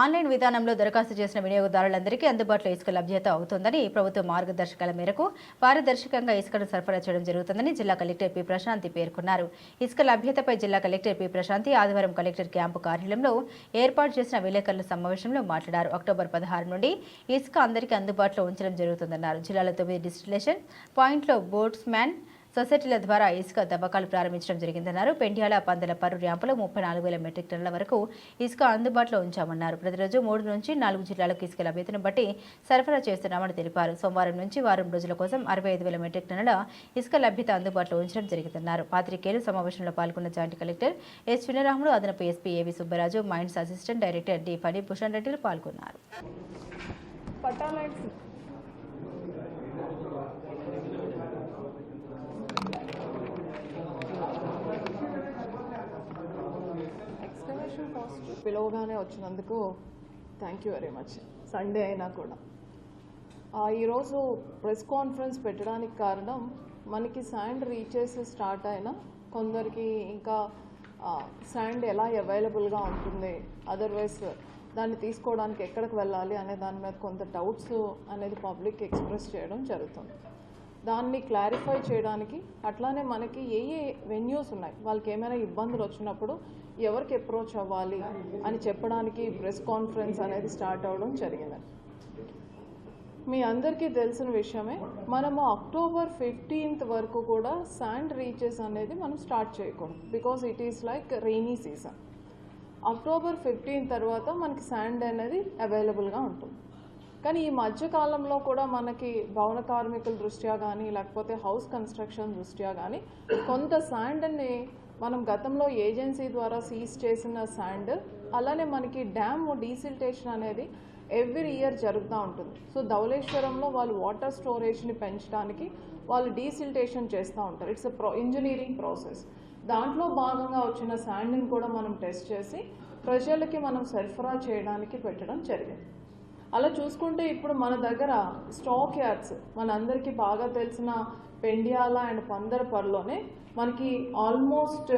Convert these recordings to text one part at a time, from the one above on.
Online విధానంలో దరఖాస్తు చేసిన వినియోగదారులందరికీ అందుబాటులో ఇసుక లభ్యత అవుతుందని ప్రభుత్వ మార్గదర్శకాల మేరకు పారదర్శకంగా ఇసుకను సరఫరా చేయడం జరుగుతుందని జిల్లా కలెక్టర్ పి ప్రశాంతి పేర్కొన్నారు. ఇసుక లభ్యతపై జిల్లా కలెక్టర్ పి ప్రశాంతి ఆదివారం కలెక్టర్ క్యాంపు కార్యాలయంలో ఏర్పాటు చేసిన విలేకరుల సమావేశంలో మాట్లాడారు. అక్టోబర్ పదహారు నుండి ఇసుక అందరికీ అందుబాటులో ఉంచడం జరుగుతుందన్నారు. జిల్లాలో తొమ్మిది డిస్టిలేషన్ పాయింట్లో బోట్స్ మ్యాన్ సొసైటీల ద్వారా ఇసుక తవ్వకాలు ప్రారంభించడం జరిగిందన్నారు. పెండ్యాల పందల పరు ర్యాంపులో ముప్పై నాలుగు వేల మెట్రిక్ టన్నుల వరకు ఇసుక అందుబాటులో ఉంచామన్నారు. ప్రతిరోజు మూడు నుంచి నాలుగు జిల్లాలకు ఇసుక లభ్యతను బట్టి సరఫరా చేస్తున్నామని తెలిపారు. సోమవారం నుంచి వారం రోజుల కోసం అరవై ఐదు వేల మెట్రిక్ టన్నుల ఇసుక లభ్యత అందుబాటులో ఉంచడం జరిగిందన్నారు. పాత్రికేయులు సమావేశంలో పాల్గొన్న జాయింట్ కలెక్టర్ ఎస్ వినరాములు అదనపు SP A V Subbaraju mines assistant director D Phani Bhushan రెడ్డిలు పాల్గొన్నారు. పట్టాలైట్స్ పిలవగానే వచ్చినందుకు thank you very much. Sunday అయినా కూడా. ఈరోజు ప్రెస్ కాన్ఫరెన్స్ పెట్టడానికి కారణం మనకి శాండ్ రీచెస్ స్టార్ట్ అయినా కొందరికి ఇంకా శాండ్ ఎలా అవైలబుల్గా ఉంటుంది అదర్వైజ్ దాన్ని తీసుకోవడానికి ఎక్కడికి వెళ్ళాలి అనే దాని మీద కొంత డౌట్స్ అనేది పబ్లిక్ ఎక్స్ప్రెస్ చేయడం జరుగుతుంది. దాన్ని క్లారిఫై చేయడానికి అట్లానే మనకి ఏ ఏ వెన్యూస్ ఉన్నాయి వాళ్ళకి ఏమైనా ఇబ్బందులు వచ్చినప్పుడు ఎవరికి అప్రోచ్ అవ్వాలి అని చెప్పడానికి ప్రెస్ కాన్ఫరెన్స్ అనేది స్టార్ట్ అవ్వడం జరిగింది. మీ అందరికీ తెలిసిన విషయమే మనము అక్టోబర్ ఫిఫ్టీన్త్ వరకు కూడా శాండ్ రీచెస్ అనేది మనం స్టార్ట్ చేయకూడదు. Because it is like rainy season October fifteen తర్వాత మనకి శాండ్ అనేది అవైలబుల్గా ఉంటుంది. కానీ ఈ మధ్యకాలంలో కూడా మనకి భవన కార్మికుల దృష్ట్యా కానీ లేకపోతే హౌస్ కన్స్ట్రక్షన్ దృష్ట్యా కానీ కొంత శాండ్ని మనం గతంలో ఏజెన్సీ ద్వారా సీజ్ చేసిన శాండ్ అలానే మనకి డ్యామ్ డీసిల్టేషన్ అనేది ఎవ్రీ ఇయర్ జరుగుతూ ఉంటుంది. సో ధవళేశ్వరంలో వాళ్ళు వాటర్ స్టోరేజ్ని పెంచడానికి వాళ్ళు డీసిల్టేషన్ చేస్తూ ఉంటారు. ఇట్స్ ప్రో ఇంజనీరింగ్ ప్రాసెస్ దాంట్లో భాగంగా వచ్చిన శాండ్ని కూడా మనం టెస్ట్ చేసి ప్రజలకి మనం సరఫరా చేయడానికి పెట్టడం జరిగింది. అలా చూసుకుంటే ఇప్పుడు మన దగ్గర స్టాక్ యార్డ్స్ మనందరికీ బాగా తెలిసిన పెండియాల అండ్ పందరపర్లోనే మనకి ఆల్మోస్ట్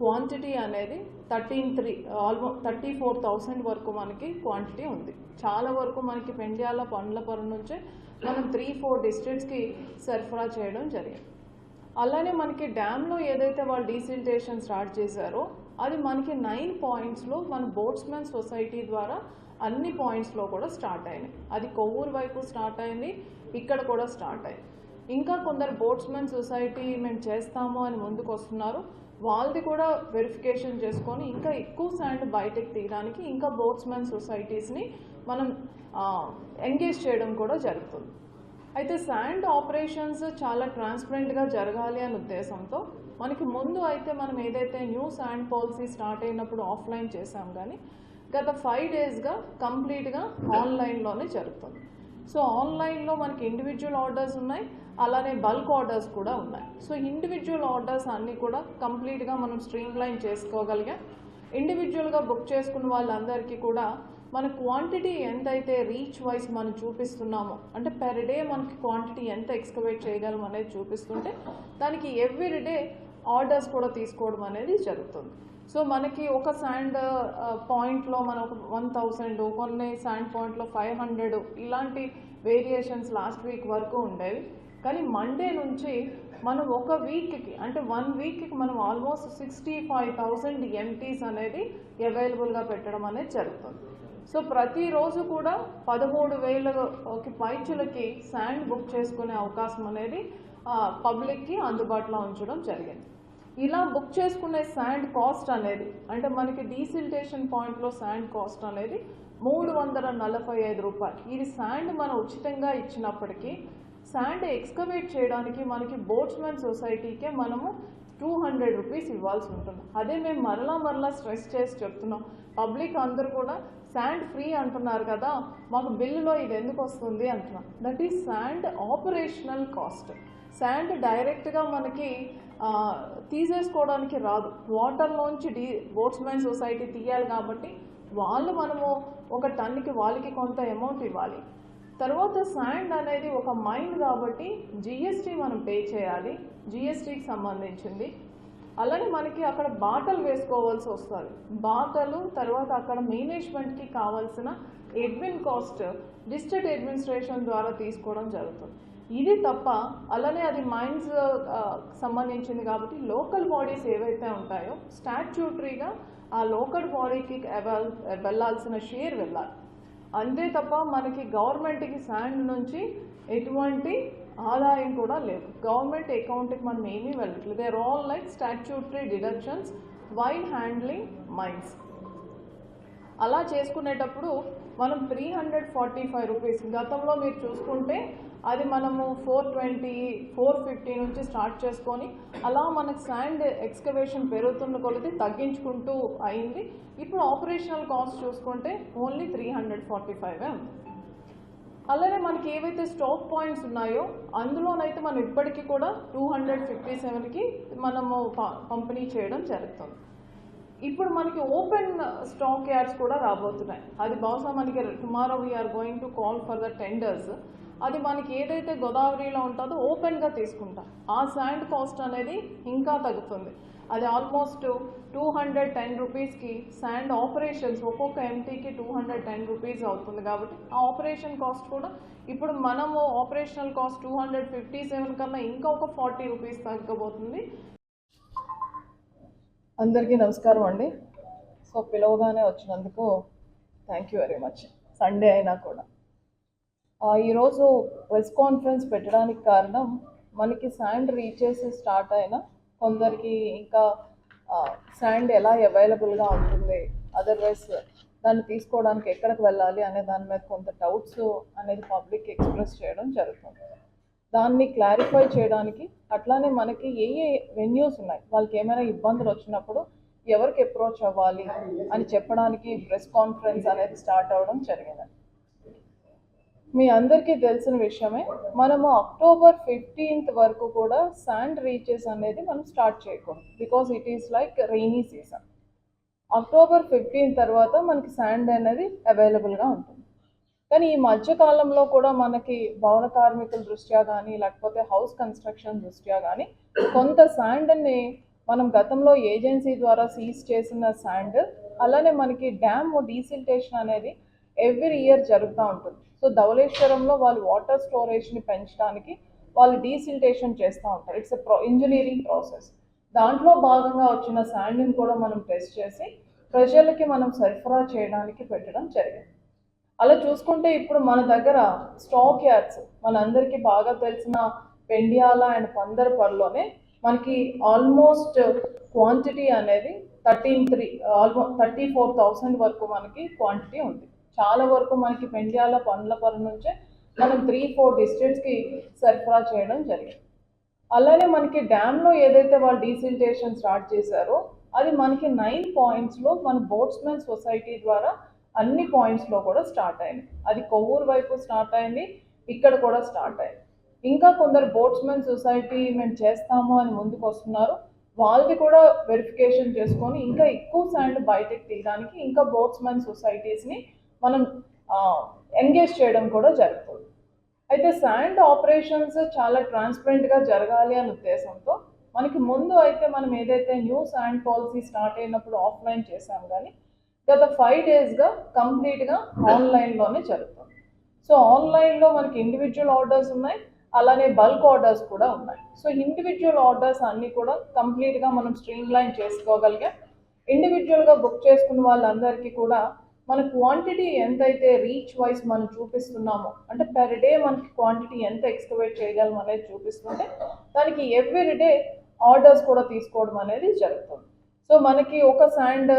క్వాంటిటీ అనేది thirteen three almost thirty four thousand వరకు మనకి క్వాంటిటీ ఉంది. చాలా వరకు మనకి పెండియాల పండ్లపర్రు నుంచే మనం త్రీ ఫోర్ డిస్ట్రిక్ట్స్కి సరఫరా చేయడం జరిగింది. అలానే మనకి డ్యామ్లో ఏదైతే వాళ్ళు డీసిల్టేషన్ స్టార్ట్ చేశారో అది మనకి నైన్ పాయింట్స్లో మన బోట్స్మెన్ సొసైటీ ద్వారా అన్ని పాయింట్స్లో కూడా స్టార్ట్ అయినాయి. అది కొవ్వూరు వైపు స్టార్ట్ అయింది ఇక్కడ కూడా స్టార్ట్ అయింది. ఇంకా కొందరు బోట్స్మెన్ సొసైటీ మేము చేస్తాము అని ముందుకు వస్తున్నారు. వాళ్ళది కూడా వెరిఫికేషన్ చేసుకొని ఇంకా ఎక్కువ శాండ్ బయటకు తీయడానికి ఇంకా బోట్స్మెన్ సొసైటీస్ని మనం ఎంగేజ్ చేయడం కూడా జరుగుతుంది. అయితే శాండ్ ఆపరేషన్స్ చాలా ట్రాన్స్పరెంట్గా జరగాలి అనే ఉద్దేశంతో మనకి ముందు అయితే మనం ఏదైతే న్యూ శాండ్ పాలసీ స్టార్ట్ అయినప్పుడు ఆఫ్లైన్ చేసాం కానీ గత ఫైవ్ డేస్గా కంప్లీట్గా ఆన్లైన్లోనే జరుగుతుంది. సో ఆన్లైన్లో మనకి ఇండివిజువల్ ఆర్డర్స్ ఉన్నాయి అలానే బల్క్ ఆర్డర్స్ కూడా ఉన్నాయి. సో ఇండివిజువల్ ఆర్డర్స్ అన్నీ కూడా కంప్లీట్గా మనం స్ట్రీమ్ లైన్ చేసుకోగలిగాం ఇండివిజువల్గా బుక్ చేసుకున్న వాళ్ళందరికీ కూడా మన క్వాంటిటీ ఎంతైతే రీచ్ వైజ్ మనం చూపిస్తున్నామో అంటే పెర్ డే మనకి క్వాంటిటీ ఎంత ఎక్స్కవేట్ చేయగలం అనేది చూపిస్తుంటే దానికి ఎవ్రీ డే ఆర్డర్స్ కూడా తీసుకోవడం అనేది జరుగుతుంది. సో మనకి ఒక శాండ్ పాయింట్లో మనం ఒక వన్ థౌసండ్ కొన్ని శాండ్ పాయింట్లో ఫైవ్ హండ్రెడ్ ఇలాంటి వేరియేషన్స్ లాస్ట్ వీక్ వరకు ఉండేవి. కానీ మండే నుంచి మనం ఒక వీక్కి అంటే వన్ వీక్కి మనం almost sixty five thousand MTs అనేది అవైలబుల్గా పెట్టడం అనేది జరుగుతుంది. సో ప్రతిరోజు కూడా పదమూడు వేలకి పైచులకి శాండ్ బుక్ చేసుకునే అవకాశం అనేది పబ్లిక్కి అందుబాటులో ఉంచడం జరిగింది. ఇలా బుక్ చేసుకునే శాండ్ కాస్ట్ అనేది అంటే మనకి డీసిల్టేషన్ పాయింట్లో శాండ్ కాస్ట్ అనేది మూడు వందల నలభై ఐదు రూపాయలు. ఇది శాండ్ మనం ఉచితంగా ఇచ్చినప్పటికీ శాండ్ ఎక్స్కవేట్ చేయడానికి మనకి బోట్స్మెన్ సొసైటీకే మనము టూ హండ్రెడ్ రూపీస్ ఇవ్వాల్సి ఉంటుంది. అదే మేము మరలా మరలా స్ట్రెస్ చేసి చెప్తున్నాం. పబ్లిక్ అందరూ కూడా శాండ్ ఫ్రీ అంటున్నారు కదా మాకు బిల్లులో ఇది ఎందుకు వస్తుంది అంటున్నాం. That is sand operational cost sand డైరెక్ట్గా మనకి తీసేసుకోవడానికి రాదు. వాటర్లోంచి డీ బోట్స్మెన్ సొసైటీ తీయాలి కాబట్టి వాళ్ళు మనము ఒక టన్నుకి వాళ్ళకి కొంత అమౌంట్ ఇవ్వాలి. తర్వాత శాండ్ అనేది ఒక మైన్ కాబట్టి జిఎస్టీ మనం పే చేయాలి జిఎస్టీకి సంబంధించింది. అలానే మనకి అక్కడ బాటలు వేసుకోవాల్సి వస్తుంది. బాటలు తర్వాత అక్కడ మేనేజ్మెంట్కి కావాల్సిన అడ్మిన్ కాస్ట్ డిస్ట్రిక్ట్ అడ్మినిస్ట్రేషన్ ద్వారా తీసుకోవడం జరుగుతుంది. ఇది తప్ప అలానే అది మైండ్స్ సంబంధించింది కాబట్టి లోకల్ బాడీస్ ఏవైతే ఉంటాయో స్టాట్యూటరీగా ఆ లోకల్ బాడీకి వెళ్ళాల్సిన షేర్ వెళ్ళాలి. అంతే తప్ప మనకి గవర్నమెంట్కి శాండ్ నుంచి ఎటువంటి ఆదాయం కూడా లేదు. గవర్నమెంట్ అకౌంట్కి మనం ఏమీ వెళ్ళట్లేదు. There all like statutory deductions while handling mines అలా చేసుకునేటప్పుడు మనం three hundred forty five rupees గతంలో మీరు చూసుకుంటే అది మనము ఫోర్ ట్వంటీ ఫోర్ ఫిఫ్టీ నుంచి స్టార్ట్ చేసుకొని అలా మనకు శాండ్ ఎక్స్కవేషన్ పెరుగుతున్న కొలది తగ్గించుకుంటూ అయింది. ఇప్పుడు ఆపరేషనల్ కాస్ట్ చూసుకుంటే only three hundred forty five ఉంది అలానే మనకి ఏవైతే స్టాక్ పాయింట్స్ ఉన్నాయో అందులోనైతే మనం ఇప్పటికీ కూడా టూ హండ్రెడ్ ఫిఫ్టీ సెవెన్కి మనము ప- పంపిణీ చేయడం జరుగుతుంది. ఇప్పుడు మనకి ఓపెన్ స్టాక్ యార్డ్స్ కూడా రాబోతున్నాయి. అది బహుశా మనకి tomorrow we are going to call for the tenders అది మనకి ఏదైతే గోదావరిలో ఉంటుందో ఓపెన్గా తీసుకుంటాం. ఆ శాండ్ కాస్ట్ అనేది ఇంకా తగ్గుతుంది. అది ఆల్మోస్ట్ టూ హండ్రెడ్ టెన్ రూపీస్కి శాండ్ ఆపరేషన్స్ ఒక్కొక్క ఎంటీకి టూ హండ్రెడ్ టెన్ రూపీస్ అవుతుంది కాబట్టి ఆ ఆపరేషన్ కాస్ట్ కూడా ఇప్పుడు మనము operational cost two hundred fifty seven కన్నా ఇంకా ఒక ఫార్టీ రూపీస్ తగ్గబోతుంది. అందరికీ నమస్కారం అండి. సో పిలవగానే వచ్చినందుకు thank you very much Sunday అయినా కూడా. ఈరోజు ప్రెస్ కాన్ఫరెన్స్ పెట్టడానికి కారణం మనకి శాండ్ రీచెస్ స్టార్ట్ అయిన కొందరికి ఇంకా శాండ్ ఎలా అవైలబుల్గా ఉంటుంది అదర్వైజ్ దాన్ని తీసుకోవడానికి ఎక్కడికి వెళ్ళాలి అనే దాని మీద కొంత డౌట్స్ అనేది పబ్లిక్ ఎక్స్ప్రెస్ చేయడం జరుగుతుంది. దాన్ని క్లారిఫై చేయడానికి అట్లానే మనకి ఏ ఏ వెన్యూస్ ఉన్నాయి వాళ్ళకి ఏమైనా ఇబ్బందులు వచ్చినప్పుడు ఎవరికి అప్రోచ్ అవ్వాలి అని చెప్పడానికి ప్రెస్ కాన్ఫరెన్స్ అనేది స్టార్ట్ అవ్వడం జరిగింది. మీ అందరికీ తెలిసిన విషయమే మనము అక్టోబర్ ఫిఫ్టీన్త్ వరకు కూడా శాండ్ రీచెస్ అనేది మనం స్టార్ట్ చేయకూడదు. Because it is like rainy season October fifteen తర్వాత మనకి శాండ్ అనేది అవైలబుల్గా ఉంటుంది. కానీ ఈ మధ్య కాలంలో కూడా మనకి భవన కార్మికుల దృష్ట్యా కానీ లేకపోతే హౌస్ కన్స్ట్రక్షన్ దృష్ట్యా కానీ కొంత శాండ్ని మనం గతంలో ఏజెన్సీ ద్వారా సీజ్ చేసిన శాండ్ అలానే మనకి డ్యామ్ డీసిల్టేషన్ అనేది ఎవ్రీ ఇయర్ జరుగుతూ ఉంటుంది. సో ధవళేశ్వరంలో వాళ్ళు వాటర్ స్టోరేజ్ని పెంచడానికి వాళ్ళు డీసిల్టేషన్ చేస్తూ ఉంటారు. It's a pro engineering process దాంట్లో భాగంగా వచ్చిన శాండ్ని కూడా మనం టెస్ట్ చేసి ప్రజలకి మనం సరఫరా చేయడానికి పెట్టడం జరిగింది. అలా చూసుకుంటే ఇప్పుడు మన దగ్గర స్టాక్ యార్డ్స్ మనందరికీ బాగా తెలిసిన పెండియాల అండ్ పందర్పర్లోనే మనకి ఆల్మోస్ట్ క్వాంటిటీ అనేది thirteen three almost thirty four thousand వరకు మనకి క్వాంటిటీ ఉంది. చాలా వరకు మనకి పెండియాల పండ్లపల్లి నుంచే మనం త్రీ ఫోర్ డిస్ట్రిక్ట్స్కి సరఫరా చేయడం జరిగింది. అలానే మనకి డ్యామ్లో ఏదైతే వాళ్ళు డీసిల్టేషన్ స్టార్ట్ చేశారో అది మనకి నైన్ పాయింట్స్లో మన బోట్స్మెన్ సొసైటీ ద్వారా అన్ని పాయింట్స్లో కూడా స్టార్ట్ అయింది. అది కొవ్వూరు వైపు స్టార్ట్ అయింది ఇక్కడ కూడా స్టార్ట్ అయింది. ఇంకా కొందరు బోట్స్మెన్ సొసైటీ మేము చేస్తాము అని ముందుకు వస్తున్నారు. వాళ్ళది కూడా వెరిఫికేషన్ చేసుకొని ఇంకా ఎక్కువ శాండ్ బయటకు తీయడానికి ఇంకా బోట్స్మెన్ సొసైటీస్ని మనం ఎంగేజ్ చేయడం కూడా జరుగుతుంది. అయితే శాండ్ ఆపరేషన్స్ చాలా ట్రాన్స్పరెంట్గా జరగాలి అనే ఉద్దేశంతో మనకి ముందు అయితే మనం ఏదైతే న్యూ శాండ్ పాలసీ స్టార్ట్ అయినప్పుడు ఆఫ్లైన్ చేసాం కానీ గత ఫైవ్ డేస్గా కంప్లీట్గా ఆన్లైన్లోనే జరుగుతుంది. సో ఆన్లైన్లో మనకి ఇండివిజువల్ ఆర్డర్స్ ఉన్నాయి అలానే బల్క్ ఆర్డర్స్ కూడా ఉన్నాయి. సో ఇండివిజువల్ ఆర్డర్స్ అన్నీ కూడా కంప్లీట్గా మనం స్ట్రీమ్ లైన్ చేసుకోగలిగాం ఇండివిజువల్గా బుక్ చేసుకున్న వాళ్ళందరికీ కూడా మన క్వాంటిటీ ఎంతైతే రీచ్ వైజ్ మనం చూపిస్తున్నామో అంటే పెర్ డే మనకి క్వాంటిటీ ఎంత ఎక్స్కవేట్ చేయగలం అనేది చూపిస్తుంటే దానికి ఎవ్రీ డే ఆర్డర్స్ కూడా తీసుకోవడం అనేది జరుగుతుంది. సో మనకి ఒక శాండ్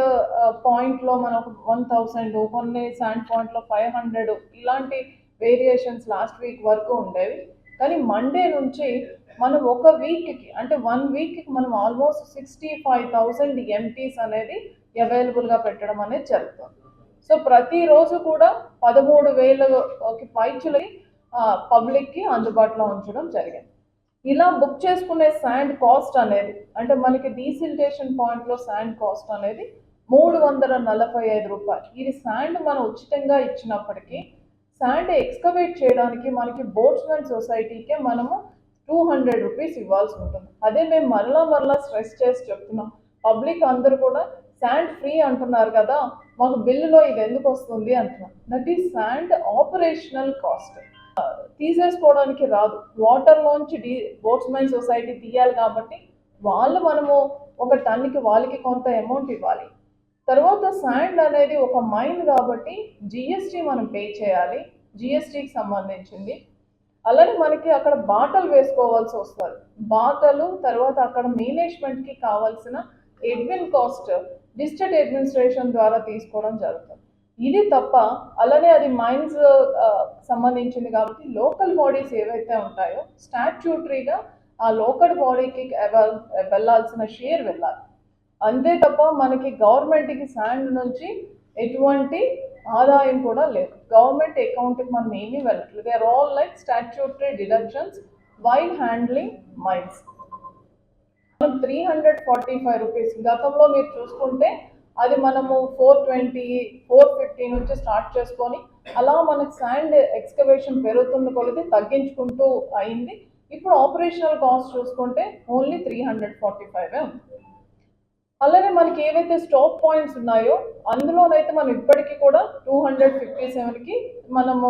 పాయింట్లో మనం ఒక వన్ థౌసండ్ కొన్ని శాండ్ పాయింట్లో ఫైవ్ హండ్రెడ్ ఇలాంటి వేరియేషన్స్ లాస్ట్ వీక్ వరకు ఉండేవి. కానీ మండే నుంచి మనం ఒక వీక్కి అంటే వన్ వీక్కి మనం almost sixty five thousand MTs అనేది అవైలబుల్గా పెట్టడం అనేది జరుగుతుంది. సో ప్రతిరోజు కూడా పదమూడు వేలకి పైచులకి పబ్లిక్కి అందుబాటులో ఉంచడం జరిగింది. ఇలా బుక్ చేసుకునే శాండ్ కాస్ట్ అనేది అంటే మనకి డీసిల్టేషన్ పాయింట్లో శాండ్ కాస్ట్ అనేది మూడు వందల నలభై ఐదు రూపాయలు. ఇది శాండ్ మనం ఉచితంగా ఇచ్చినప్పటికీ శాండ్ ఎక్స్కవేట్ చేయడానికి మనకి బోట్స్మెన్ సొసైటీకే మనము టూ హండ్రెడ్ రూపీస్ ఇవ్వాల్సి ఉంటుంది. అదే మేము మరలా మరలా స్ట్రెస్ చేసి చెప్తున్నాం. పబ్లిక్ అందరూ కూడా శాండ్ ఫ్రీ అంటున్నారు కదా మాకు బిల్లులో ఇది ఎందుకు వస్తుంది అంటున్నాం. That is sand operational cost తీసేసుకోవడానికి రాదు. వాటర్లోంచి డీ బోట్స్మెన్ సొసైటీ తీయాలి కాబట్టి వాళ్ళు మనము ఒక టన్కి వాళ్ళకి కొంత అమౌంట్ ఇవ్వాలి. తర్వాత శాండ్ అనేది ఒక మైన్ కాబట్టి జిఎస్టీ మనం పే చేయాలి. జిఎస్టీకి సంబంధించింది. అలానే మనకి అక్కడ బాటలు వేసుకోవాల్సి వస్తుంది. బాటలు తర్వాత అక్కడ మేనేజ్మెంట్కి కావాల్సిన ఎడ్విన్ కాస్ట్ డిస్ట్రిక్ట్ అడ్మినిస్ట్రేషన్ ద్వారా తీసుకోవడం జరుగుతుంది. ఇది తప్ప అలానే అది మైన్స్ సంబంధించింది కాబట్టి లోకల్ బాడీస్ ఏవైతే ఉంటాయో స్టాట్యూటరీగా ఆ లోకల్ బాడీకి వెళ్ళాల్సిన షేర్ వెళ్ళాలి. అంతే తప్ప మనకి గవర్నమెంట్కి శాండ్ నుంచి ఎటువంటి ఆదాయం కూడా లేదు. గవర్నమెంట్ అకౌంట్కి మనం ఏమీ వెళ్ళట్లేదు. They are all like statutory deductions while handling mines three hundred forty five rupees. గతంలో మీరు చూసుకుంటే అది మనము ఫోర్ ట్వంటీ ఫోర్ ఫిఫ్టీ నుంచి స్టార్ట్ చేసుకొని అలా మనకు శాండ్ ఎక్స్కవేషన్ పెరుగుతున్న కొలది తగ్గించుకుంటూ అయింది. ఇప్పుడు ఆపరేషనల్ కాస్ట్ చూసుకుంటే only three hundred forty five ఉంది. అలానే మనకి ఏవైతే స్టాప్ పాయింట్స్ ఉన్నాయో అందులోనైతే మనం ఇప్పటికీ కూడా టూ హండ్రెడ్ ఫిఫ్టీ సెవెన్కి మనము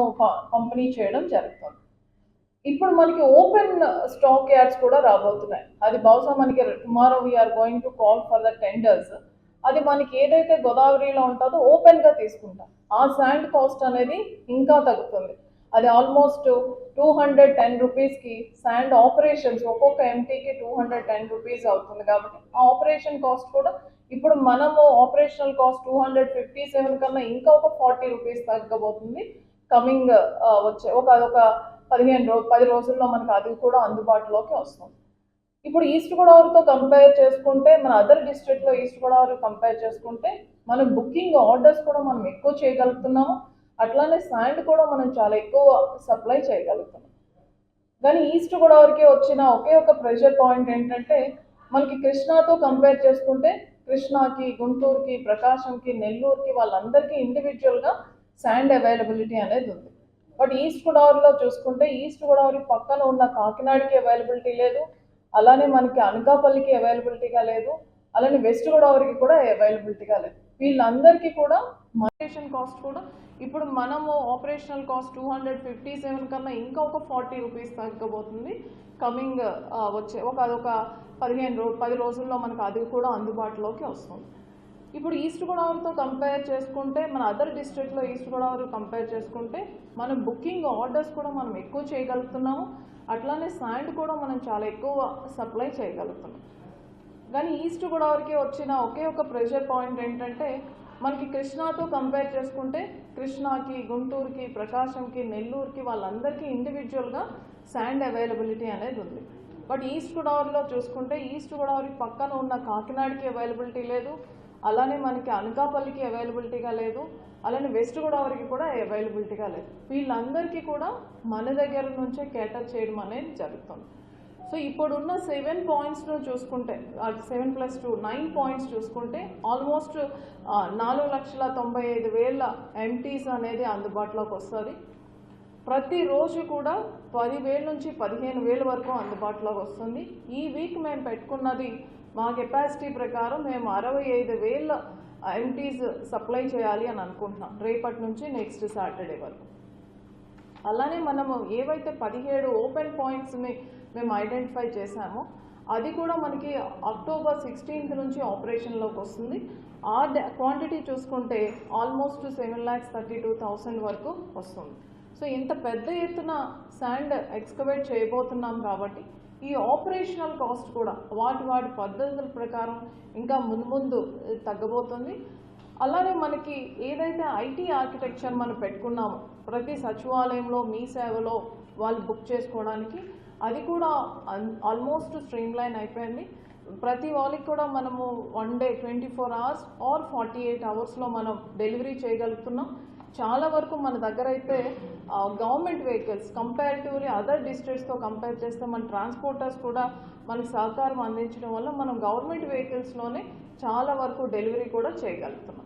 పంపిణీ చేయడం జరుగుతుంది. ఇప్పుడు మనకి ఓపెన్ స్టాక్ యాడ్స్ కూడా రాబోతున్నాయి. అది బహుశా మనకి tomorrow we are going to call for the tenders అది మనకి ఏదైతే గోదావరిలో ఉంటుందో ఓపెన్గా తీసుకుంటాం. ఆ శాండ్ కాస్ట్ అనేది ఇంకా తగ్గుతుంది. అది ఆల్మోస్ట్ టూ హండ్రెడ్ టెన్ రూపీస్కి శాండ్ ఆపరేషన్స్ ఒక్కొక్క ఎంటీకి టూ హండ్రెడ్ టెన్ రూపీస్ అవుతుంది కాబట్టి ఆ ఆపరేషన్ కాస్ట్ కూడా ఇప్పుడు మనము operational cost two hundred fifty seven కన్నా ఇంకా ఒక ఫార్టీ రూపీస్ తగ్గబోతుంది. కమింగ్ uh, వచ్చే ఒక అదొక పదిహేను రోజు పది రోజుల్లో మనకు అది కూడా అందుబాటులోకి వస్తుంది. ఇప్పుడు ఈస్ట్ గోదావరితో కంపేర్ చేసుకుంటే మన అదర్ డిస్ట్రిక్ట్లో ఈస్ట్ గోదావరి కంపేర్ చేసుకుంటే మనం బుకింగ్ ఆర్డర్స్ కూడా మనం ఎక్కువ చేయగలుగుతున్నాము. అట్లానే శాండ్ కూడా మనం చాలా ఎక్కువ సప్లై చేయగలుగుతున్నాం కానీ ఈస్ట్ గోదావరికి వచ్చిన ఒకే ఒక ప్రెషర్ పాయింట్ ఏంటంటే మనకి కృష్ణాతో కంపేర్ చేసుకుంటే కృష్ణాకి గుంటూరుకి ప్రకాశంకి నెల్లూరుకి వాళ్ళందరికీ ఇండివిజువల్గా శాండ్ అవైలబిలిటీ అనేది ఉంది. బట్ ఈస్ట్ గోదావరిలో చూసుకుంటే ఈస్ట్ గోదావరి పక్కన ఉన్న కాకినాడకి అవైలబిలిటీ లేదు. అలానే మనకి అనకాపల్లికి అవైలబిలిటీగా లేదు. అలానే వెస్ట్ గోదావరికి కూడా అవైలబిలిటీగా లేదు. వీళ్ళందరికీ కూడా ఆపరేషన్ కాస్ట్ కూడా ఇప్పుడు మనము operational cost two hundred fifty seven కన్నా ఇంకా ఒక ఫార్టీ రూపీస్ తగ్గబోతుంది. కమింగ్ వచ్చే ఒక అదొక పదిహేను రో పది రోజుల్లో మనకు అది కూడా అందుబాటులోకి వస్తుంది. ఇప్పుడు ఈస్ట్ గోదావరితో కంపేర్ చేసుకుంటే మన అదర్ డిస్ట్రిక్ట్లో ఈస్ట్ గోదావరి కంపేర్ చేసుకుంటే మనం బుకింగ్ ఆర్డర్స్ కూడా మనం ఎక్కువ చేయగలుగుతున్నాము. అట్లానే శాండ్ కూడా మనం చాలా ఎక్కువ సప్లై చేయగలుగుతున్నాం. కానీ ఈస్ట్ గోదావరికి వచ్చిన ఒకే ఒక ప్రెషర్ పాయింట్ ఏంటంటే మనకి కృష్ణాతో కంపేర్ చేసుకుంటే కృష్ణాకి గుంటూరుకి ప్రకాశంకి నెల్లూరుకి వాళ్ళందరికీ ఇండివిజువల్గా శాండ్ అవైలబిలిటీ అనేది ఉంది. బట్ ఈస్ట్ గోదావరిలో చూసుకుంటే ఈస్ట్ గోదావరి పక్కన ఉన్న కాకినాడకి అవైలబిలిటీ లేదు. అలానే మనకి అనకాపల్లికి అవైలబిలిటీగా లేదు. అలానే వెస్ట్ గోదావరికి కూడా అవైలబిలిటీగా లేదు. వీళ్ళందరికీ కూడా మన దగ్గర నుంచే కేటర్ చేయడం అనేది జరుగుతుంది. సో ఇప్పుడున్న సెవెన్ పాయింట్స్ను చూసుకుంటే seven plus two nine points చూసుకుంటే ఆల్మోస్ట్ నాలుగు లక్షల తొంభై ఐదు వేల ఎంటీస్ అనేది అందుబాటులోకి వస్తుంది. ప్రతిరోజు కూడా పదివేల నుంచి పదిహేను వేల వరకు అందుబాటులోకి వస్తుంది. ఈ వీక్ మేము పెట్టుకున్నది మా కెపాసిటీ ప్రకారం మేము అరవై ఐదు వేల ఎంటీస్ సప్లై చేయాలి అని అనుకుంటున్నాం. రేపటి నుంచి నెక్స్ట్ సాటర్డే వరకు. అలానే మనము ఏవైతే పదిహేడు ఓపెన్ పాయింట్స్ని మేము ఐడెంటిఫై చేశామో అది కూడా మనకి అక్టోబర్ సిక్స్టీన్త్ నుంచి ఆపరేషన్లోకి వస్తుంది. ఆ క్వాంటిటీ చూసుకుంటే almost seven lakhs thirty two thousand వరకు వస్తుంది. సో ఇంత పెద్ద ఎత్తున శాండ్ ఎక్స్కవేట్ చేయబోతున్నాం కాబట్టి ఈ ఆపరేషనల్ కాస్ట్ కూడా వాటి వాటి పద్ధతుల ప్రకారం ఇంకా ముందు ముందు తగ్గబోతుంది. అలానే మనకి ఏదైతే ఐటీ ఆర్కిటెక్చర్ మనం పెట్టుకున్నామో ప్రతి సచివాలయంలో మీ సేవలో వాళ్ళు బుక్ చేసుకోవడానికి అది కూడా ఆల్మోస్ట్ స్ట్రీమ్ లైన్ అయిపోయింది. ప్రతి వాళ్ళకి కూడా మనము one day twenty four hours or forty eight అవర్స్లో మనం డెలివరీ చేయగలుగుతున్నాం. చాలా వరకు మన దగ్గర అయితే గవర్నమెంట్ వెహికల్స్ కంపారిటివ్లీ అదర్ డిస్ట్రిక్ట్స్తో కంపేర్ చేస్తే మన ట్రాన్స్పోర్టర్స్ కూడా మనకు సహకారం అందించడం వల్ల మనం గవర్నమెంట్ వెహికల్స్లోనే చాలా వరకు డెలివరీ కూడా చేయగలుగుతున్నాం.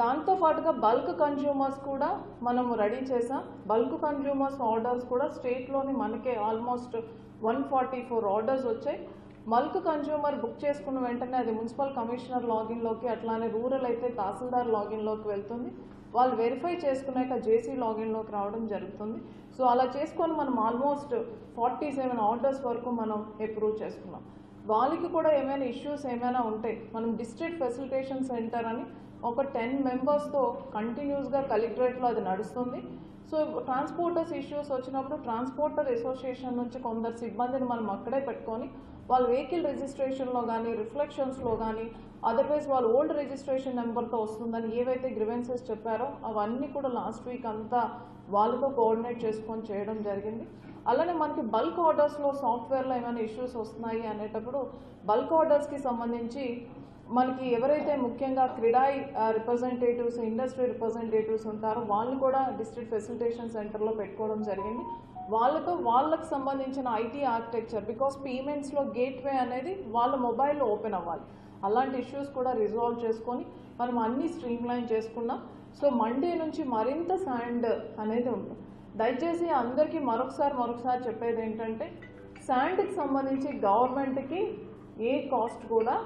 దాంతో పాటుగా బల్క్ కన్జ్యూమర్స్ కూడా మనం రెడీ చేసాం. బల్క్ కన్జ్యూమర్స్ ఆర్డర్స్ కూడా స్టేట్లోని మనకే almost one forty four orders వచ్చాయి. బల్క్ కన్జ్యూమర్ బుక్ చేసుకున్న వెంటనే అది మున్సిపల్ కమిషనర్ లాగిన్లోకి అట్లానే రూరల్ అయితే తహసీల్దార్ లాగిన్లోకి వెళ్తుంది. వాళ్ళు వెరిఫై చేసుకున్నాక జేసీ లాగిన్లోకి రావడం జరుగుతుంది. సో అలా చేసుకొని మనం ఆల్మోస్ట్ ఫార్టీ సెవెన్ ఆర్డర్స్ వరకు మనం అప్రూవ్ చేసుకున్నాం. వాళ్ళకి కూడా ఏమైనా ఇష్యూస్ ఏమైనా ఉంటే మనం డిస్ట్రిక్ట్ ఫెసిలిటేషన్ సెంటర్ అని ఒక టెన్ మెంబర్స్తో కంటిన్యూస్గా కలెక్టరేట్లో అది నడుస్తుంది. సో ట్రాన్స్పోర్టర్స్ ఇష్యూస్ వచ్చినప్పుడు ట్రాన్స్పోర్టర్ అసోసియేషన్ నుంచి కొందరు సిబ్బందిని మనం అక్కడే పెట్టుకొని వాళ్ళ వెహికల్ రిజిస్ట్రేషన్లో కానీ రిఫ్లెక్షన్స్లో కానీ అదర్వైజ్ వాళ్ళు ఓల్డ్ రిజిస్ట్రేషన్ నెంబర్తో వస్తుందని ఏవైతే గ్రివెన్సెస్ చెప్పారో అవన్నీ కూడా లాస్ట్ వీక్ అంతా వాళ్ళతో కోఆర్డినేట్ చేసుకొని చేయడం జరిగింది. అలానే మనకి బల్క్ ఆర్డర్స్లో సాఫ్ట్వేర్లో ఏమైనా ఇష్యూస్ వస్తున్నాయి అనేటప్పుడు బల్క్ ఆర్డర్స్కి సంబంధించి మనకి ఎవరైతే ముఖ్యంగా క్రీడా రిప్రజెంటేటివ్స్ ఇండస్ట్రీ రిప్రజెంటేటివ్స్ ఉంటారో వాళ్ళని కూడా డిస్ట్రిక్ట్ ఫెసిలిటేషన్ సెంటర్లో పెట్టుకోవడం జరిగింది. వాళ్ళతో వాళ్ళకు సంబంధించిన ఐటీ ఆర్కిటెక్చర్ బికాస్ పేమెంట్స్లో గేట్వే అనేది వాళ్ళ మొబైల్లో ఓపెన్ అవ్వాలి. అలాంటి ఇష్యూస్ కూడా రిజాల్వ్ చేసుకొని మనం అన్ని స్ట్రీమ్ లైన్ చేసుకున్నాం సో మండే నుంచి మరింత శాండ్ అనేది ఉంటుంది దయచేసి అందరికీ మరొకసారి మరొకసారి చెప్పేది ఏంటంటే శాండ్కి సంబంధించి గవర్నమెంట్కి ఏ కాస్ట్ కూడా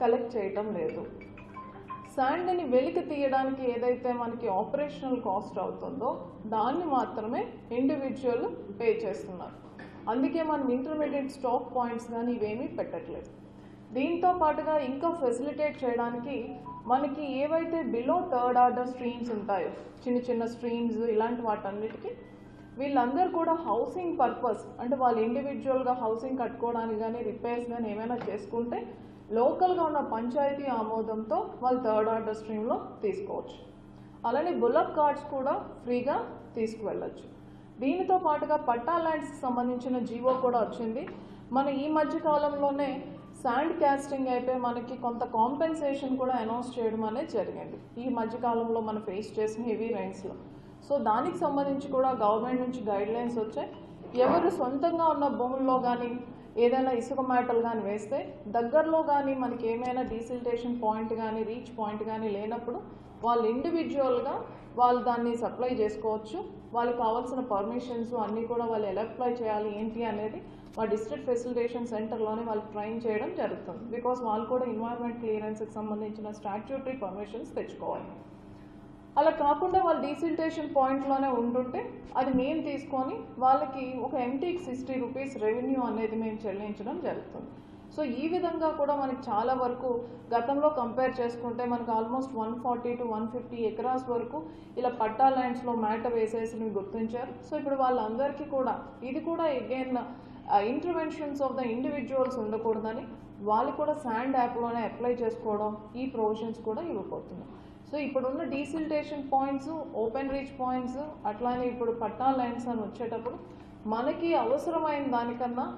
కలెక్ట్ చేయటం లేదు. శాండ్ని వెలికి తీయడానికి ఏదైతే మనకి ఆపరేషనల్ కాస్ట్ అవుతుందో దాన్ని మాత్రమే ఇండివిజువల్ పే చేస్తున్నారు. అందుకే మనం ఇంటర్మీడియట్ స్టాక్ పాయింట్స్ కానీ ఇవేమీ పెట్టట్లేదు. దీంతో పాటుగా ఇంకా ఫెసిలిటేట్ చేయడానికి మనకి ఏవైతే బిలో థర్డ్ ఆర్డర్ స్ట్రీమ్స్ ఉంటాయో చిన్న చిన్న స్ట్రీమ్స్ ఇలాంటి వాటన్నిటికీ వీళ్ళందరూ కూడా హౌసింగ్ పర్పస్ అంటే వాళ్ళు ఇండివిజువల్గా హౌసింగ్ కట్టుకోవడానికి కానీ రిపేర్స్ కానీ ఏమైనా చేసుకుంటే లోకల్గా ఉన్న పంచాయతీ ఆమోదంతో వాళ్ళు థర్డ్ ఆర్డర్ స్ట్రీమ్లో తీసుకోవచ్చు. అలానే బుల్లప్ కార్డ్స్ కూడా ఫ్రీగా తీసుకువెళ్ళచ్చు. దీనితో పాటుగా పట్టా ల్యాండ్స్కి సంబంధించిన జీవో కూడా వచ్చింది. మన ఈ మధ్య కాలంలోనే శాండ్ క్యాస్టింగ్ అయితే మనకి కొంత కాంపెన్సేషన్ కూడా అనౌన్స్ చేయడం అనేది జరిగింది. ఈ మధ్యకాలంలో మనం ఫేస్ చేసిన హెవీ రైన్స్లో. సో దానికి సంబంధించి కూడా గవర్నమెంట్ నుంచి గైడ్లైన్స్ వచ్చాయి. ఎవరు సొంతంగా ఉన్న భూముల్లో కానీ ఏదైనా ఇసుక మాటలు కానీ వేస్తే దగ్గరలో కానీ మనకి ఏమైనా డీసిల్టేషన్ పాయింట్ కానీ రీచ్ పాయింట్ కానీ లేనప్పుడు వాళ్ళు ఇండివిజువల్గా వాళ్ళు దాన్ని సప్లై చేసుకోవచ్చు. వాళ్ళకి కావాల్సిన పర్మిషన్స్ అన్నీ కూడా వాళ్ళు ఎలా అప్లై చేయాలి ఏంటి అనేది మా డిస్ట్రిక్ట్ ఫెసిలిటేషన్ సెంటర్లోనే వాళ్ళు ట్రైన్ చేయడం జరుగుతుంది. బికాస్ వాళ్ళు కూడా ఎన్వైర్న్మెంట్ క్లియరెన్స్కి సంబంధించిన స్టాట్యూటరీ పర్మిషన్స్ తెచ్చుకోవాలి. అలా కాకుండా వాళ్ళు డీసిల్టేషన్ పాయింట్లోనే ఉంటుంటే అది మేము తీసుకొని వాళ్ళకి ఒక ఎంటీకి సిక్స్టీ రూపీస్ రెవెన్యూ అనేది మేము చెల్లించడం జరుగుతుంది. సో ఈ విధంగా కూడా మనకి చాలా వరకు గతంలో కంపేర్ చేసుకుంటే మనకు almost one forty to one fifty acres వరకు ఇలా పట్టా ల్యాండ్స్లో మేట వేసేసి గుర్తించారు. సో ఇప్పుడు వాళ్ళందరికీ కూడా ఇది కూడా again interventions of the individuals ఉండకూడదని వాళ్ళు కూడా శాండ్ యాప్లోనే అప్లై చేసుకోవడం ఈ ప్రొవిజన్స్ కూడా ఇవ్వబోతున్నాం సో ఇప్పుడున్న desiltation points open reach points అట్లానే ఇప్పుడు పట్టా లైన్స్ అని వచ్చేటప్పుడు మనకి అవసరమైన దానికన్నా